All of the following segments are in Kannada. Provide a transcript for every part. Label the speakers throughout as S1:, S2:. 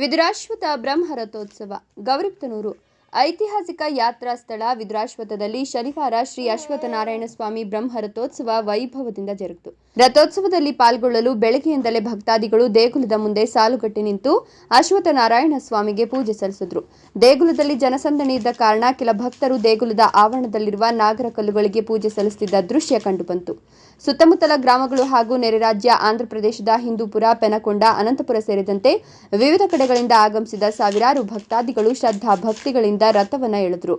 S1: ವಿದುರಾಶ್ವತ ಬ್ರಹ್ಮ ರಥೋತ್ಸವ ಗೌರಿಪ್ತನೂರು. ಐತಿಹಾಸಿಕ ಯಾತ್ರಾ ಸ್ಥಳ ವಿದುರಾಶ್ವತದಲ್ಲಿ ಶನಿವಾರ ಶ್ರೀ ಅಶ್ವತ್ಥನಾರಾಯಣ ಸ್ವಾಮಿ ಬ್ರಹ್ಮ ರಥೋತ್ಸವ ವೈಭವದಿಂದ ಜರುಗಿತು. ರಥೋತ್ಸವದಲ್ಲಿ ಪಾಲ್ಗೊಳ್ಳಲು ಬೆಳಗ್ಗೆಯಿಂದಲೇ ಭಕ್ತಾದಿಗಳು ದೇಗುಲದ ಮುಂದೆ ಸಾಲುಗಟ್ಟಿ ನಿಂತು ಅಶ್ವತ್ಥನಾರಾಯಣ ಸ್ವಾಮಿಗೆ ಪೂಜೆ ಸಲ್ಲಿಸಿದ್ರು. ದೇಗುಲದಲ್ಲಿ ಜನಸಂದಣಿ ಇದ್ದ ಕಾರಣ ಕೆಲ ಭಕ್ತರು ದೇಗುಲದ ಆವರಣದಲ್ಲಿರುವ ನಾಗರ ಕಲ್ಲುಗಳಿಗೆ ಪೂಜೆ ಸಲ್ಲಿಸುತ್ತಿದ್ದ ದೃಶ್ಯ ಕಂಡುಬಂತು ಸುತ್ತಮುತ್ತಲ ಗ್ರಾಮಗಳು ಹಾಗೂ ನೆರೆ ರಾಜ್ಯ ಆಂಧ್ರಪ್ರದೇಶದ ಹಿಂದೂಪುರ, ಪೆನಕೊಂಡ, ಅನಂತಪುರ ಸೇರಿದಂತೆ ವಿವಿಧ ಕಡೆಗಳಿಂದ ಆಗಮಿಸಿದ ಸಾವಿರಾರು ಭಕ್ತಾದಿಗಳು ಶ್ರದ್ಧಾ ಭಕ್ತಿಗಳಿಂದ ರಥವನ್ನ ಎಳೆದ್ರು.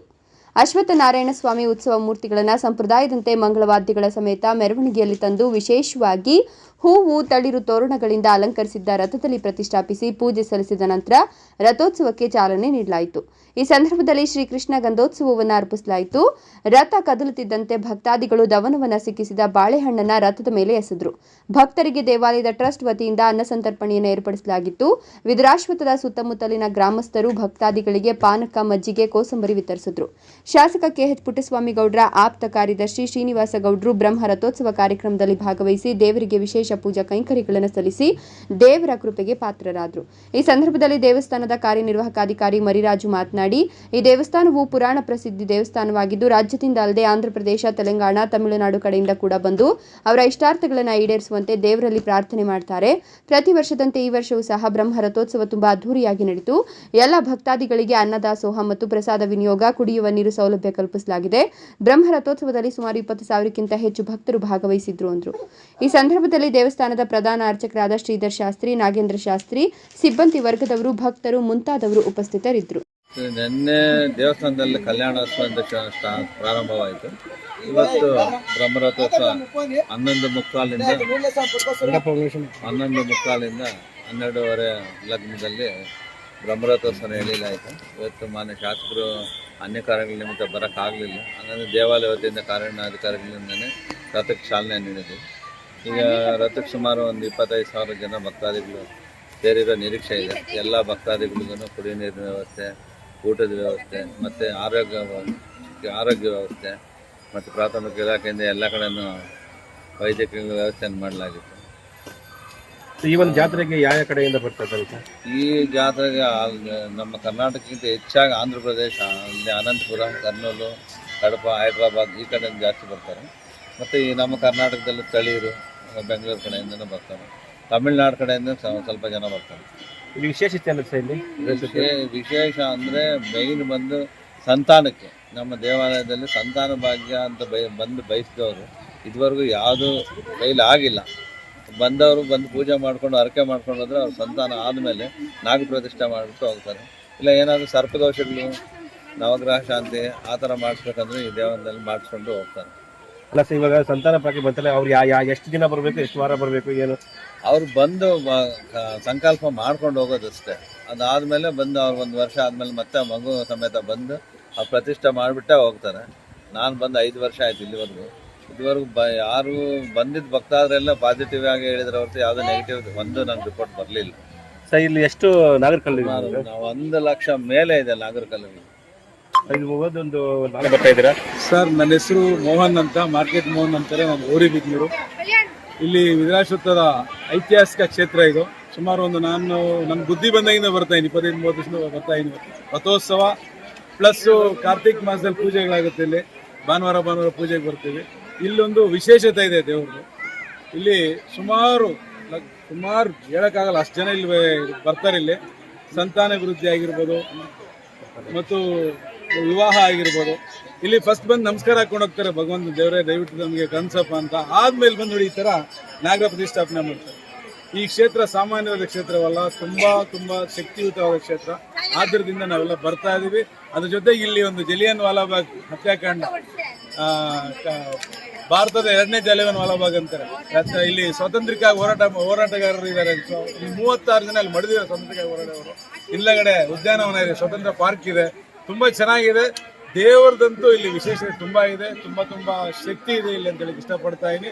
S1: ಅಶ್ವತ್ಥನಾರಾಯಣ ಸ್ವಾಮಿ ಉತ್ಸವ ಮೂರ್ತಿಗಳನ್ನು ಸಂಪ್ರದಾಯದಂತೆ ಮಂಗಳವಾದ್ಯಗಳ ಸಮೇತ ಮೆರವಣಿಗೆಯಲ್ಲಿ ತಂದು ವಿಶೇಷವಾಗಿ ಹೂವು ತಳಿರು ತೋರಣಗಳಿಂದ ಅಲಂಕರಿಸಿದ್ದ ರಥದಲ್ಲಿ ಪ್ರತಿಷ್ಠಾಪಿಸಿ ಪೂಜೆ ಸಲ್ಲಿಸಿದ ನಂತರ ರಥೋತ್ಸವಕ್ಕೆ ಚಾಲನೆ ನೀಡಲಾಯಿತು. ಈ ಸಂದರ್ಭದಲ್ಲಿ ಶ್ರೀಕೃಷ್ಣ ಗಂಧೋತ್ಸವವನ್ನು ಅರ್ಪಿಸಲಾಯಿತು. ರಥ ಕದಲುತ್ತಿದ್ದಂತೆ ಭಕ್ತಾದಿಗಳು ದವನವನ್ನು ಸಿಕ್ಕಿಸಿದ ಬಾಳೆಹಣ್ಣನ್ನ ರಥದ ಮೇಲೆ ಎಸೆದ್ರು. ಭಕ್ತರಿಗೆ ದೇವಾಲಯದ ಟ್ರಸ್ಟ್ ವತಿಯಿಂದ ಅನ್ನ ಸಂತರ್ಪಣೆಯನ್ನು ಏರ್ಪಡಿಸಲಾಗಿತ್ತು. ವಿದುರಾಶ್ವತದ ಸುತ್ತಮುತ್ತಲಿನ ಗ್ರಾಮಸ್ಥರು ಭಕ್ತಾದಿಗಳಿಗೆ ಪಾನಕ, ಮಜ್ಜಿಗೆ, ಕೋಸಂಬರಿ ವಿತರಿಸಿದ್ರು. ಶಾಸಕ ಕೆಎಚ್ ಪುಟ್ಟಸ್ವಾಮಿ ಗೌಡ್ರ ಆಪ್ತ ಕಾರ್ಯದರ್ಶಿ ಶ್ರೀನಿವಾಸ ಗೌಡ್ರು ಬ್ರಹ್ಮ ರಥೋತ್ಸವ ಕಾರ್ಯಕ್ರಮದಲ್ಲಿ ಭಾಗವಹಿಸಿ ದೇವರಿಗೆ ವಿಶೇಷ ಪೂಜಾ ಕೈಂಕರ್ಯಗಳನ್ನು ಸಲ್ಲಿಸಿ ದೇವರ ಕೃಪೆಗೆ ಪಾತ್ರರಾದರು. ಈ ಸಂದರ್ಭದಲ್ಲಿ ದೇವಸ್ಥಾನದ ಕಾರ್ಯನಿರ್ವಾಹಕಾಧಿಕಾರಿ ಮರಿರಾಜು ಮಾತನಾಡಿ, ಈ ದೇವಸ್ಥಾನವು ಪುರಾಣ ಪ್ರಸಿದ್ಧಿ ದೇವಸ್ಥಾನವಾಗಿದ್ದು, ರಾಜ್ಯದಿಂದ ಅಲ್ಲದೆ ಆಂಧ್ರಪ್ರದೇಶ ತೆಲಂಗಾಣ, ತಮಿಳುನಾಡು ಕಡೆಯಿಂದ ಕೂಡ ಬಂದು ಅವರ ಇಷ್ಟಾರ್ಥಗಳನ್ನು ಈಡೇರಿಸುವಂತೆ ದೇವರಲ್ಲಿ ಪ್ರಾರ್ಥನೆ ಮಾಡ್ತಾರೆ. ಪ್ರತಿ ವರ್ಷದಂತೆ ಈ ವರ್ಷವೂ ಸಹ ಬ್ರಹ್ಮ ರಥೋತ್ಸವ ತುಂಬಾ ಅದ್ದೂರಿಯಾಗಿ ನಡೆಯಿತು ಎಲ್ಲ ಭಕ್ತಾದಿಗಳಿಗೆ ಅನ್ನದಾಸೋಹ ಮತ್ತು ಪ್ರಸಾದ ವಿನಿಯೋಗ, ಕುಡಿಯುವ ನೀರು ಸೌಲಭ್ಯ ಕಲ್ಪಿಸಲಾಗಿದೆ. ಬ್ರಹ್ಮ ರಥೋತ್ಸವದಲ್ಲಿ ಸುಮಾರು ಇಪ್ಪತ್ತು ಸಾವಿರಕ್ಕಿಂತ ಹೆಚ್ಚು ಭಕ್ತರು ಭಾಗವಹಿಸಿದ್ರು ಅಂದ್ರು. ಈ ಸಂದರ್ಭದಲ್ಲಿ ದೇವಸ್ಥಾನದ ಪ್ರಧಾನ ಅರ್ಚಕರಾದ ಶ್ರೀಧರ್ ಶಾಸ್ತ್ರಿ, ನಾಗೇಂದ್ರ ಶಾಸ್ತ್ರಿ, ಸಿಬ್ಬಂದಿ ವರ್ಗದವರು, ಭಕ್ತರು ಮುಂತಾದವರು ಉಪಸ್ಥಿತರಿದ್ದರು.
S2: ನಿನ್ನೆ ದೇವಸ್ಥಾನದಲ್ಲಿ ಕಲ್ಯಾಣೋತ್ಸವ ಪ್ರಾರಂಭವಾಯಿತು. ಇವತ್ತು ಬ್ರಹ್ಮರಥೋತ್ಸವ ಹನ್ನೊಂದು ಮುಕ್ಕಾಲಿಂದ ಹನ್ನೊಂದು ಮುಕ್ಕಾಲಿಂದ ಹನ್ನೆರಡೂವರೆ ಲಗ್ನದಲ್ಲಿ ಬ್ರಹ್ಮರಥೋತ್ಸವ ಎಳೀಲಾಯಿತು. ಇವತ್ತು ಮಾನ್ಯ ಶಾಸಕರು ಅನ್ಯ ಕಾರ್ಯಗಳ ನಿಮಿತ್ತ ಬರೋಕ್ಕಾಗಲಿಲ್ಲ. ಹಂಗಂದ್ರೆ ದೇವಾಲಯ ವತಿಯಿಂದ ಕಾರ್ಯಾಧಿಕಾರಿಗಳಿಂದನೇ ರಥಕ್ಕೆ ಚಾಲನೆ ನೀಡಿದ್ವಿ. ಈಗ ರಥಕ್ಕೆ ಸುಮಾರು ಒಂದು ಇಪ್ಪತ್ತೈದು ಸಾವಿರ ಜನ ಭಕ್ತಾದಿಗಳು ಸೇರಿರೋ ನಿರೀಕ್ಷೆ ಇದೆ. ಎಲ್ಲ ಭಕ್ತಾದಿಗಳಿಗೂ ಕುಡಿಯುವ ನೀರಿನ ವ್ಯವಸ್ಥೆ ಊಟದ ವ್ಯವಸ್ಥೆ ಮತ್ತು ಆರೋಗ್ಯ ಆರೋಗ್ಯ ವ್ಯವಸ್ಥೆ ಮತ್ತು ಪ್ರಾಥಮಿಕ ಇಲಾಖೆಯಿಂದ ಎಲ್ಲ ಕಡೆನೂ ವೈದ್ಯಕೀಯ ವ್ಯವಸ್ಥೆಯನ್ನು ಮಾಡಲಾಗಿತ್ತು.
S3: ಈ ಒಂದು ಜಾತ್ರೆಗೆ ಯಾವ ಕಡೆಯಿಂದ ಬರ್ತದೆ ಸರ್?
S2: ಈ ಜಾತ್ರೆಗೆ ನಮ್ಮ ಕರ್ನಾಟಕಕ್ಕಿಂತ ಹೆಚ್ಚಾಗಿ ಆಂಧ್ರ ಪ್ರದೇಶ ಅಲ್ಲಿ ಅನಂತಪುರ ಕರ್ನೂಲು ಕಡಪ ಹೈದ್ರಾಬಾದ್ ಈ ಕಡೆಯಿಂದ ಜಾಸ್ತಿ ಬರ್ತಾರೆ. ಮತ್ತು ಈ ನಮ್ಮ ಕರ್ನಾಟಕದಲ್ಲಿ ತಳೀರು ಬೆಂಗಳೂರು ಕಡೆಯಿಂದನೂ ಬರ್ತಾರೆ. ತಮಿಳ್ನಾಡು ಕಡೆಯಿಂದ ಸ್ವಲ್ಪ ಜನ ಬರ್ತಾರೆ.
S3: ಇಲ್ಲಿ ವಿಶೇಷತೆ ಅನ್ನೋದು ಸರ್ ಇಲ್ಲಿ?
S2: ವಿಶೇಷ ಅಂದರೆ ಮೇಯ್ನ್ ಬಂದು ಸಂತಾನಕ್ಕೆ. ನಮ್ಮ ದೇವಾಲಯದಲ್ಲಿ ಸಂತಾನ ಭಾಗ್ಯ ಅಂತ ಬೈ ಬಂದು ಬಯಸಿದವರು. ಇದುವರೆಗೂ ಯಾವುದೂ ಕೈಲಿ ಆಗಿಲ್ಲ. ಬಂದವರು ಬಂದು ಪೂಜೆ ಮಾಡ್ಕೊಂಡು ಹರಕೆ ಮಾಡ್ಕೊಂಡು ಹೋದ್ರೆ ಅವ್ರು ಸಂತಾನ ಆದಮೇಲೆ ನಾಗ ಪ್ರತಿಷ್ಠೆ ಮಾಡಿಬಿಟ್ಟು ಹೋಗ್ತಾರೆ. ಇಲ್ಲ ಏನಾದರೂ ಸರ್ಪದೋಷಗಳು ನವಗ್ರಹ ಶಾಂತಿ ಆ ಥರ ಮಾಡಿಸ್ಬೇಕಂದ್ರೆ ಈ ದೇವಾಲಯದಲ್ಲಿ ಮಾಡಿಸ್ಕೊಂಡು ಹೋಗ್ತಾರೆ.
S3: ಅಲ್ಲ ಸರ್ ಇವಾಗ ಸಂತಾನ ಪಾಕಿ ಬಂತಲ್ಲ ಅವ್ರು ಯಾ ಯಾ ಎಷ್ಟು ದಿನ ಬರಬೇಕು ಎಷ್ಟು ವಾರ ಬರಬೇಕು ಏನು?
S2: ಅವ್ರು ಬಂದು ಮ- ಕ- ಸಂಕಲ್ಪ ಮಾಡ್ಕೊಂಡು ಹೋಗೋದಷ್ಟೇ ಅದಾದಮೇಲೆ ಬಂದು ಅವ್ರು ಒಂದು ವರ್ಷ ಆದಮೇಲೆ ಮತ್ತೆ ಮಗು ಸಮೇತ ಬಂದು ಆ ಪ್ರತಿಷ್ಠೆ ಮಾಡಿಬಿಟ್ಟೆ ಹೋಗ್ತಾರೆ. ನಾನು ಬಂದು ಐದು ವರ್ಷ ಆಯ್ತು ಇಲ್ಲಿವರೆಗೂ. ಇದುವರೆಗೂ ಬ ಯಾರು ಬಂದಿದ್ದ ಭಕ್ತಾದ್ರೆಲ್ಲ ಪಾಸಿಟಿವ್ ಆಗಿ ಹೇಳಿದ್ರೆ ಹೊರತು ಯಾವುದೇ ನೆಗೆಟಿವ್ ಒಂದು ನಂಗೆ ರಿಪೋರ್ಟ್ ಬರಲಿಲ್ಲ.
S3: ಸರ್ ಇಲ್ಲಿ ಎಷ್ಟು ನಾಗರಿಕಲ್ಲು
S2: ನಾವು ಒಂದು ಲಕ್ಷ ಮೇಲೆ ಇದೆ ನಾಗರಿಕಲ್ಲಿಗೆ
S3: ಇದು ಒಂದು ನಾಳೆ ಬರ್ತಾ ಇದ್ದೀರಾ?
S4: ಸರ್ ನನ್ನ ಹೆಸರು ಮೋಹನ್ ಅಂತ ಮಾರ್ಕೆಟ್ ಮೋಹನ್ ಅಂತಾರೆ ನಾನು ಬಿದ್ದೀರು ಇಲ್ಲಿ ವಿದ್ರಾಶ್ವತ್ಥದ ಐತಿಹಾಸಿಕ ಕ್ಷೇತ್ರ ಇದು. ಸುಮಾರು ಒಂದು ನಾನು ನನ್ನ ಬುದ್ಧಿ ಬಂದಾಗಿಂದ ಬರ್ತಾ ಇದ್ದೀನಿ ಇಪ್ಪತ್ತೈದು ಮೂವತ್ತು ವರ್ಷದಿಂದ ಬರ್ತಾ ಇದ್ದೀನಿ ರಥೋತ್ಸವ ಪ್ಲಸ್ ಕಾರ್ತಿಕ್ ಮಾಸದಲ್ಲಿ ಪೂಜೆಗಳಾಗುತ್ತೆ ಇಲ್ಲಿ. ಭಾನುವಾರ ಭಾನುವಾರ ಪೂಜೆಗೆ ಬರ್ತೀವಿ. ಇಲ್ಲೊಂದು ವಿಶೇಷತೆ ಇದೆ ದೇವ್ರದ್ದು ಇಲ್ಲಿ ಸುಮಾರು ಸುಮಾರು ಹೇಳೋಕ್ಕಾಗಲ್ಲ ಅಷ್ಟು ಜನ ಇಲ್ಲಿ ಬರ್ತಾರೆ ಇಲ್ಲಿ. ಸಂತಾನ ವೃದ್ಧಿ ಆಗಿರ್ಬೋದು ಮತ್ತು ವಿವಾಹ ಆಗಿರ್ಬೋದು. ಇಲ್ಲಿ ಫಸ್ಟ್ ಬಂದು ನಮಸ್ಕಾರ ಹಾಕೊಂಡು ಹೋಗ್ತಾರೆ ಭಗವಂತ ದೇವರೇ, ದಯವಿಟ್ಟು ನಮಗೆ ಕನ್ಸಪ್ಪ ಅಂತ. ಆದ್ಮೇಲೆ ಬಂದು ನೋಡಿ ಈ ಥರ ನಾಗರ ಪ್ರತಿಷ್ಠಾಪನೆ ಮಾಡ್ತಾರೆ. ಈ ಕ್ಷೇತ್ರ ಸಾಮಾನ್ಯವಾದ ಕ್ಷೇತ್ರವಲ್ಲ, ತುಂಬ ತುಂಬ ಶಕ್ತಿಯುತವಾದ ಕ್ಷೇತ್ರ. ಆದ್ರದಿಂದ ನಾವೆಲ್ಲ ಬರ್ತಾ ಇದ್ದೀವಿ ಅದ್ರ ಜೊತೆಗೆ ಇಲ್ಲಿ ಒಂದು ಜಲಿಯನ್ ವಾಲಾಬಾಗ್ ಹತ್ಯಾಕಾಂಡ ಭಾರತದ ಎರಡನೇ ಜಲಿಯನ್ ವಾಲಾಬಾಗ್ ಅಂತಾರೆ. ಇಲ್ಲಿ ಸ್ವಾತಂತ್ರ್ಯಕ್ಕಾಗಿ ಹೋರಾಟ, ಹೋರಾಟಗಾರರು ಇದ್ದಾರೆ. ಮೂವತ್ತಾರು ಜನ ಅಲ್ಲಿ ಮಡಿದಿದ್ದಾರೆ ಸ್ವಾತಂತ್ರ್ಯಕ್ಕಾಗಿ ಹೋರಾಟಗಾರರು ಇಲ್ಲಗಡೆ ಉದ್ಯಾನವನ ಇದೆ, ಸ್ವತಂತ್ರ ಪಾರ್ಕ್ ಇದೆ. ತುಂಬಾ ಚೆನ್ನಾಗಿದೆ. ದೇವರದಂತೂ ಇಲ್ಲಿ ವಿಶೇಷತೆ ತುಂಬಾ ಇದೆ. ತುಂಬಾ ತುಂಬಾ ಶಕ್ತಿ ಇದೆ ಇಲ್ಲಿ ಅಂತ ಹೇಳಿ ಇಷ್ಟಪಡ್ತಾ ಇದ್ದೀನಿ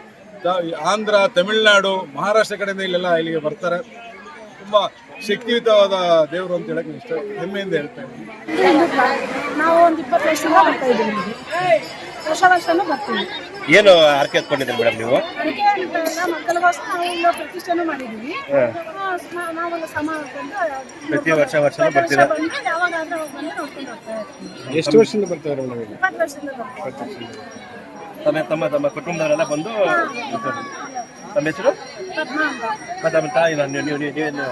S4: ಆಂಧ್ರ, ತಮಿಳುನಾಡು, ಮಹಾರಾಷ್ಟ್ರ ಕಡೆಯಿಂದ ಇಲ್ಲೆಲ್ಲ ಇಲ್ಲಿಗೆ ಬರ್ತಾರೆ. ತುಂಬಾ ಶಕ್ತಿಯುತವಾದ ದೇವರು ಅಂತ ಹೇಳಕ್ ಇಷ್ಟ, ಹೆಮ್ಮೆಯಿಂದ ಹೇಳ್ತಾ ಇದ್ದೀನಿ.
S5: ನಾವು ಒಂದು ಇಪ್ಪತ್ತು ವರ್ಷದಿಂದ ಬರ್ತಾ ಇದ್ದೀವಿ. ವರ್ಷ ಬರ್ತೀವಿ.
S3: ಏನು ಹರಕೆ ಎತ್ಕೊಂಡಿದ್ರಿ ಮೇಡಮ್ ನೀವು?
S5: ಮಕ್ಕಳಿಗೋಸ್ಕರ ಪ್ರತಿಷ್ಠೆನೂ ಮಾಡಿದ್ದೀವಿ. ಸಮ
S3: ಪ್ರತಿ ವರ್ಷ ವರ್ಷ ಬರ್ತೀರಾ?
S5: ಬಂದು ಯಾವಾಗಾದ್ರೂ ಅವಾಗ ಬಂದು ನೋಡ್ಕೊಂಡು ಹೋಗ್ತಾ ಇರ್ತೀವಿ.
S3: ಎಷ್ಟು ವರ್ಷದಿಂದ ಬರ್ತಾರೆ ಮೇಡಮ್
S5: ಇಪ್ಪತ್ತು ವರ್ಷದಿಂದ ಬರ್ತೀವಿ
S3: ತಮ್ಮ ತಮ್ಮ ತಮ್ಮ ಕುಟುಂಬದವರೆಲ್ಲ ಬಂದು ಬರ್ತಾರೆ. ತಮ್ಮ ಹೆಸರು? ಮತ್ತೆ ಆಮೇಲೆ ತಾಯಿ ನಾನು ನೀವು ನೀವು ನೀವೇನು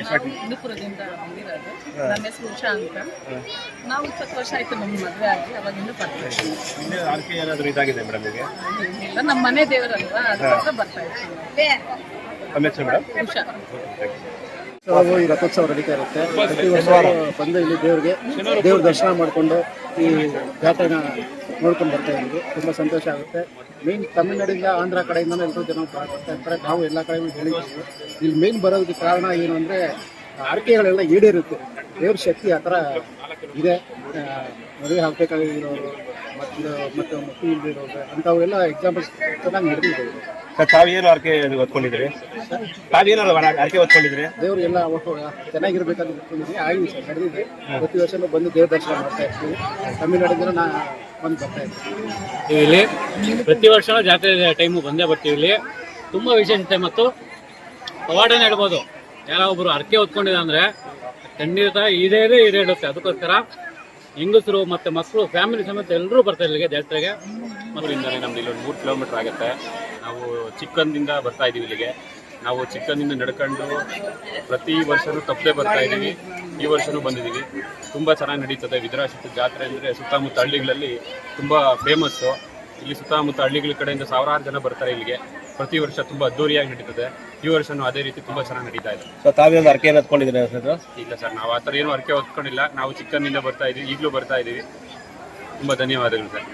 S3: ಎಷ್ಟು
S6: ಹಿಂದೂಪುರದಿಂದ ಬಂದಿರೋದು. ನನ್ನ ಹೆಸರು ಉಷಾ ಅಂತ. ನಾವು ಇಪ್ಪತ್ತು ವರ್ಷ ಆಯ್ತು ನಮ್ಮ ಮದುವೆ ಆಗಿ ಅವಾಗಿಂದ ಇನ್ನೂ ಬರ್ತೀವಿ
S3: ಇನ್ನೇ ಆರ್ಕೆ ಏನಾದರೂ ಇದಾಗಿದೆ ಮೇಡಮ್ ಈಗ?
S6: ಎಲ್ಲ ನಮ್ಮ ಮನೆ ದೇವರಲ್ವಾ? ಅದಕ್ಕೋಸ್ಕರ ಬರ್ತಾ ಇರ್ತೀವಿ
S3: ತಮ್ಮ ಹೆಸರು ಮೇಡಮ್?
S6: ಉಷಾ.
S7: ನಾವು ಈ ರಥೋತ್ಸವ ನಡೀತಾ ಇರುತ್ತೆ. ಪ್ರತಿ ವರ್ಷ ಬಂದು ಇಲ್ಲಿ ದೇವ್ರಿಗೆ ದೇವ್ರ ದರ್ಶನ ಮಾಡಿಕೊಂಡು ಈ ಜಾತ್ರೆನ ನೋಡ್ಕೊಂಡು ಬರ್ತಾ ಇದ್ದೀವಿ. ತುಂಬ ಸಂತೋಷ ಆಗುತ್ತೆ. ಮೇನ್ ತಮಿಳ್ನಾಡಿಂದ ಆಂಧ್ರ ಕಡೆಯಿಂದಲೂ ಎಲ್ಲರೂ ಜನ ಇರ್ತಾರೆ ನಾವು ಎಲ್ಲ ಕಡೆ ಹೇಳಿದ್ದೀವಿ. ಇಲ್ಲಿ ಮೇನ್ ಬರೋದಕ್ಕೆ ಕಾರಣ ಏನು ಅಂದರೆ ಹರಕೆಗಳೆಲ್ಲ ಈಡೇರುತ್ತೆ. ದೇವ್ರ ಶಕ್ತಿ ಆ ಥರ ಇದೆ. ಮದುವೆ ಆಗಬೇಕಾಗಿರೋರು ಮತ್ತು ಮತ್ತು ಮಕ್ಕಳು ಇಲ್ದಿರೋರು, ಅಂಥವೆಲ್ಲ ಎಕ್ಸಾಂಪಲ್ಸ್ ಚೆನ್ನಾಗಿ ನಡೆದಿದೆ.
S3: ಸರ್ ತಾವೇನು ಅರ್ಕೆ ಓದ್ಕೊಂಡಿದ್ರಿ ತಾವೇನಾರು ಅರ್ಕೆ ಓದ್ಕೊಂಡಿದ್ರಿ
S7: ದೇವ್ರು ಎಲ್ಲ ಚೆನ್ನಾಗಿರ್ಬೇಕಂತ ಇಟ್ಕೊಂಡಿದ್ವಿ ಆಗಿದೆ ಸರ್ ನಡೆದಿದೆ. ಪ್ರತಿ ವರ್ಷನೂ ಬಂದು ದೇವ್ರ ದರ್ಶನ ಮಾಡ್ತಾ ಇರ್ತೀವಿ. ತಮಿಳ್ನಾಡಿಂದ ನಾ ಬಂದು ಬರ್ತಾ ಇರ್ತೀವಿ
S8: ಇಲ್ಲಿ ಪ್ರತಿ ವರ್ಷ ಜಾತ್ರೆ ಟೈಮು ಬಂದೇ ಬರ್ತೀವಿ ಇಲ್ಲಿ. ತುಂಬ ವಿಶೇಷತೆ ಮತ್ತು ಪವಾಡನೇ ಹೇಳ್ಬೋದು. ಯಾರೋ ಒಬ್ರು ಅರ್ಕೆ ಹೊತ್ಕೊಂಡಿದೆ ಅಂದ್ರೆ ಖಂಡಿತ ಇದೇ ಇದೆ ಇದೇ ಇಡುತ್ತೆ ಅದಕ್ಕೋಸ್ಕರ ಹೆಂಗಸರು ಮತ್ತೆ ಮಕ್ಕಳು ಫ್ಯಾಮಿಲಿ ಸಮೇತ ಎಲ್ಲರೂ ಬರ್ತಾರೆ ಇಲ್ಲಿಗೆ ಜಾತ್ರೆಗೆ.
S9: ಮಧುರಿಂದನೇ ನಮ್ದು ಇಲ್ಲೊಂದು ಒಂದು ಮೂರು ಕಿಲೋಮೀಟರ್ ಆಗುತ್ತೆ. ನಾವು ಚಿಕ್ಕಂದಿಂದ ಬರ್ತಾ ಇದ್ದೀವಿ ಇಲ್ಲಿಗೆ. ನಾವು ಚಿಕ್ಕಂದಿಂದ ನಡ್ಕೊಂಡು ಪ್ರತಿ ವರ್ಷವೂ ತಪ್ಪದೆ ಬರ್ತಾ ಇದ್ದೀವಿ. ಈ ವರ್ಷವೂ ಬಂದಿದ್ದೀವಿ. ತುಂಬ ಚೆನ್ನಾಗಿ ನಡೀತದೆ. ವಿದ್ರಾಶಕ್ತಿ ಜಾತ್ರೆ ಅಂದರೆ ಸುತ್ತಮುತ್ತ ಹಳ್ಳಿಗಳಲ್ಲಿ ತುಂಬ ಫೇಮಸ್ಸು ಇಲ್ಲಿ ಸುತ್ತಮುತ್ತ ಹಳ್ಳಿಗಳ ಕಡೆಯಿಂದ ಸಾವಿರಾರು ಜನ ಬರ್ತಾರೆ ಇಲ್ಲಿಗೆ. ಪ್ರತಿ ವರ್ಷ ತುಂಬ ಅದ್ದೂರಿಯಾಗಿ ನಡೀತದೆ. ಈ ವರ್ಷವೂ ಅದೇ ರೀತಿ ತುಂಬ ಚೆನ್ನಾಗಿ ನಡೀತಾ ಇದೆ.
S3: ಸೊ ತಾವೇನು ಅರ್ಕೆ ಏನು ಹತ್ಕೊಂಡಿದ್ದೀರಾ ಸರ್?
S9: ಇಲ್ಲ ಸರ್ ನಾವು ಆ ಥರ ಏನು ಅರ್ಕೆ ಹೊತ್ಕೊಂಡಿಲ್ಲ. ನಾವು ಚಿಕ್ಕಂದಿಂದ ಬರ್ತಾ ಇದ್ದೀವಿ. ಈಗಲೂ ಬರ್ತಾ ಇದ್ದೀವಿ. ತುಂಬ ಧನ್ಯವಾದಗಳು ಸರ್.